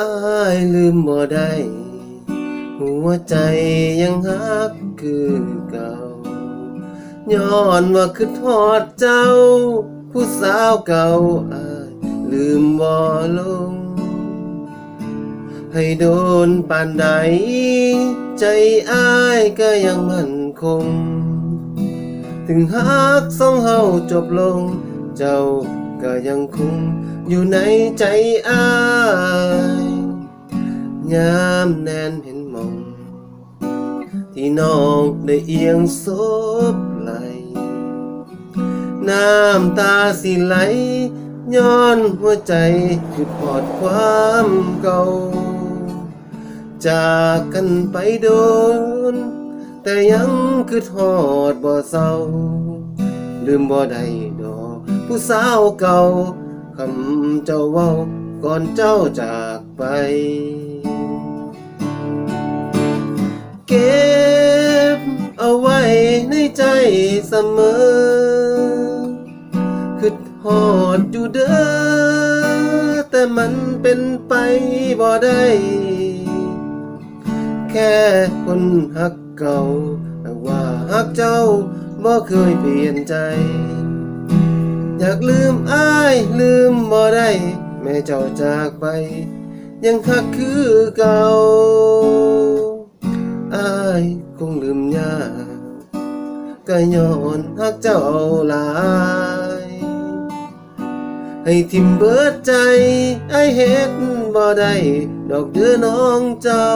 อายลืมบ่ได้หัวใจยังฮักคือเก่าย้อนว่าคือทอดเจ้า ผู้สาวเก่าอายลืมบ่ลง ให้โดนปานใด ใจอายก็ยังมั่นคง ถึงฮักสองเฮาจบลง เจ้าก็ยังคงอยู่ในใจอาย ยามแนนเห็นมอง ที่น้องได้เอียงซบไหล น้ำตาสิไหล ย้อนหัวใจหยุดพอดความเก่า จากกันไปโดน แต่ยังคือทอดบ่เศร้า ลืมบ่ได้ดอกผู้สาวเก่าคำเจ้าเว้าก่อนเจ้าจากไป เก็บเอาไว้ในใจเสมอคิดหอดอยู่เด้อแต่มันเป็นไปบ่ได้ แค่คนหักเก่าแต่ว่าหักเจ้าบ่เคยเปลี่ยนใจ อยากลืมอ้ายลืมบ่ได้แม่เจ้าจากไป ยังหักคือเก่า อายคงลืมยากก็ย้อนหักเจ้าหลาย ให้ทิมเบิดใจไอเฮ็ดบ่ได้ดอกเดือน้องเจ้า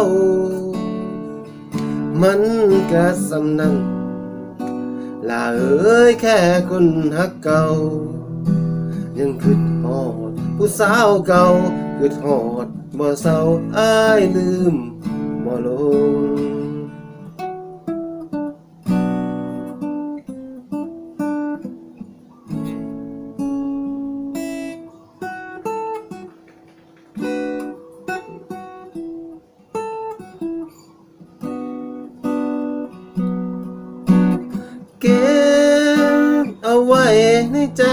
มันก็สำนันลาเอ้ยแค่คนหักเก่า ยังคิดฮอด ผู้สาวเก่าคิดฮอดบ่เศร้าอ้ายลืมบ่ลง ใจ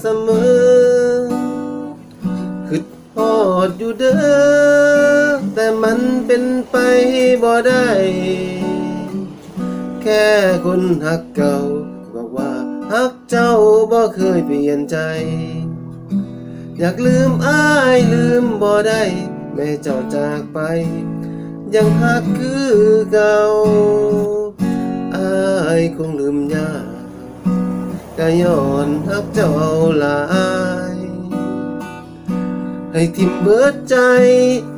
เสมอคิดฮอดอยู่เด้อ แต่มันเป็นไปบ่ได้ แค่คนหักเก่า บอกว่าหักเจ้าบ่เคยเปลี่ยนใจ อยากลืมอ้ายลืมบ่ได้ แม่เจ้าจากไป ยังหักคือเก่าอายคงลืมยาก ก็ย้อนหักเจ้าหลาย ให้ทิมเบิดใจ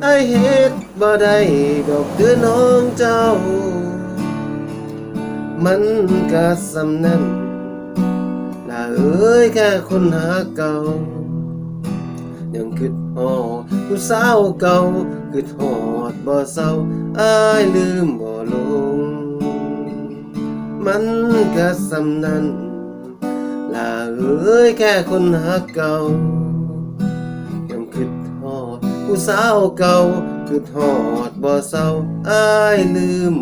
ไอเฮ็ดบ่ได้ดอกเดือน้องเจ้า มันก็สำนั้นลาเอ้ยแค่คนหาเก่ายังคิดฮอดผู้สาวเก่าคิดฮอดบ่เศร้าอายลืมบ่ลง มันก็สำนั้น ลาเอ้ยแค่คนหักเก่า ยังคิดทอดผู้สาวเก่าคิดทอดบ่เศร้าอายลืม